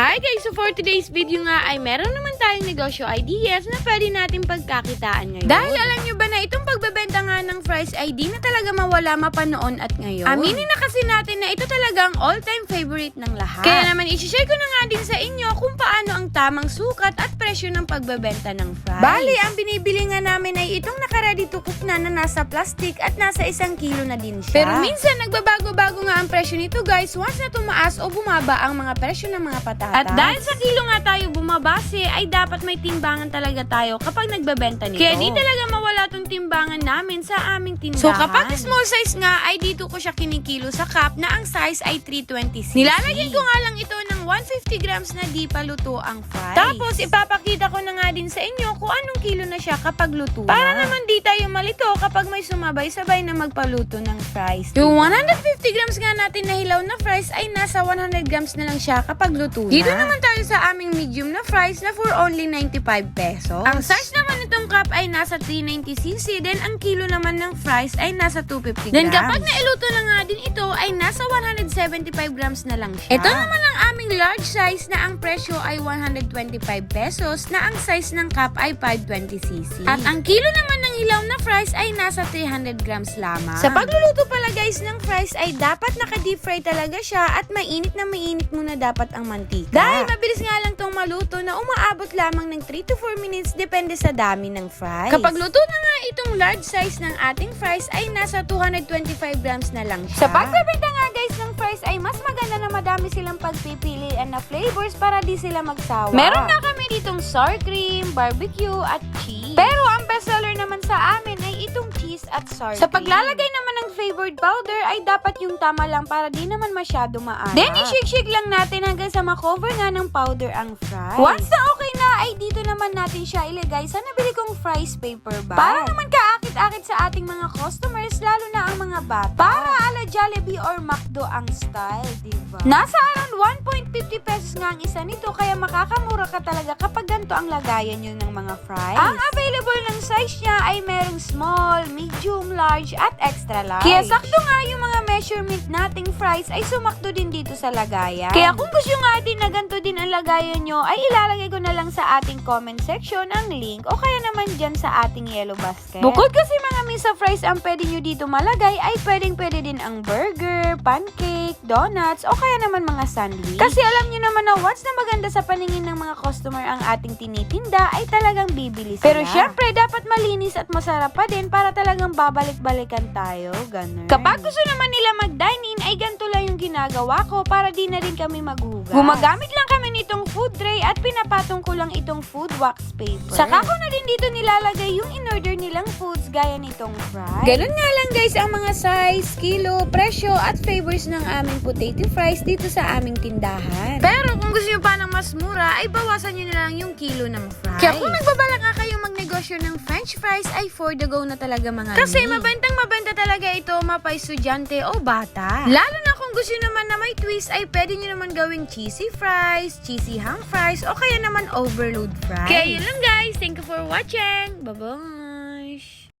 Hi guys! So for today's video nga ay meron naman tayong negosyo ideas na pwede natin pagkakitaan ngayon. Dahil alam nyo ba fries ay di na talaga mawala mapanoon at ngayon. Aminin na kasi natin na ito talagang all-time favorite ng lahat. Kaya naman isi-share ko na nga din sa inyo kung paano ang tamang sukat at presyo ng pagbebenta ng fries. Bali, ang binibili nga namin ay itong naka-ready to cook na na nasa plastic at nasa isang kilo na din siya. Pero minsan nagbabago-bago nga ang presyo nito guys once na tumaas o bumaba ang mga presyo ng mga patatas. At dahil sa kilo nga tayo bumabase ay dapat may timbangan talaga tayo kapag nagbebenta nito. Kaya di talaga mawala tong timbangan namin sa aming tindahan. So kapag small size nga ay dito ko siya kinikilo sa cup na ang size ay 320cc. Nilalagyan ko nga lang ito ng 150 grams na di pa luto ang fries. Tapos ipapakita ko na nga din sa inyo kung anong kilo na siya kapag luto Para naman di tayo malito kapag may sumabay-sabay na magpaluto ng fries. Yung 150 grams nga natin na hilaw na fries ay nasa 100 grams na lang siya kapag luto na. Dito naman tayo sa aming medium na fries na for only 95 pesos. Ang size naman nitong cup ay nasa 390cc, then ang kilo naman ng fries ay nasa 250 grams. Then kapag nailuto na nga din ito ay nasa 175 grams na lang siya. Ito naman ang aming large size na ang presyo ay 125 pesos na ang size ng cup ay 520cc. At ang kilo naman ng hilaw na fries ay nasa 300 grams lamang. Sa pagluluto pala guys ng fries ay dapat naka-deep fry talaga siya at mainit na mainit muna dapat ang mantika. Dahil mabilis nga lang tong maluto na umaabot lamang ng 3 to 4 minutes depende sa dami ng fries. Kapag luto na nga itong large size ng ating fries ay nasa 225 grams na lang siya. Sa pagbebenta nga guys ng fries ay mas maganda na madami silang pagpipilian na flavors para di sila magsawa. Meron nga kami ditong sour cream, barbecue at cheese. Pero ang bestseller naman sa amin ay itong cheese at sour Sa paglalagay naman ng flavored powder ay dapat yung tama lang para di naman masyado maalat. Then i-shake-shake lang natin hanggang sa makover nga ng powder ang fries. Once na okay na ay dito naman natin siya ilagay sa nabili kong fries paper bag. Para naman kaakit-akit sa ating mga customers lalo na ang mga bata. Para ala Jollibee or McDo ang style, diba? Nasa around 1.50 pesos nga ang isa nito kaya makakamura ka talaga kapag ganito ang lagayan nyo ng mga fries. Ang available ng size niya ay merong small, large at extra large. Kaya sakto nga yung mga measurement nating fries ay sumakto din dito sa lagayan. Kaya kung gusto nga din na ganito din ang lagayan nyo ay ilalagay ko na lang sa ating comment section ang link o kaya naman dyan sa ating yellow basket. Bukod kasi mga misa fries ang pwede nyo dito malagay ay pwedeng pwede din ang burger, pancake, donuts o kaya naman mga sandwich. Kasi alam nyo naman na once na maganda sa paningin ng mga customer ang ating tinitinda ay talagang bibili sila. Pero syempre dapat malinis at masarap pa din para talagang babalik-balikan tayo. Ganun. Kapag gusto naman nila mag-dine in ay ganito lang yung ginagawa ko para di na rin kami maghugas. Gumagamit lang kami nitong food tray at pinapatong ko lang itong food wax paper. Saka ko na din dito nilalagay yung in-order nilang foods gaya nitong fries. Ganun nga lang guys ang mga size, kilo, presyo at flavors ng aming potato fries dito sa aming tindahan. Pero kung gusto nyo pa ng mas mura, ay bawasan nyo na lang yung kilo ng fries. Kaya kung nagbabalak nga kayong magnegosyo ng french fries, ay for the go na talaga mga Kasi mabentang mabenta talaga ito mapa estudyante o bata. Lalo na kung gusto naman na may twist, ay pwede nyo naman gawing cheesy fries, cheesy ham fries, o kaya naman overload fries. Kaya yun lang guys. Thank you for watching. Bye-bye.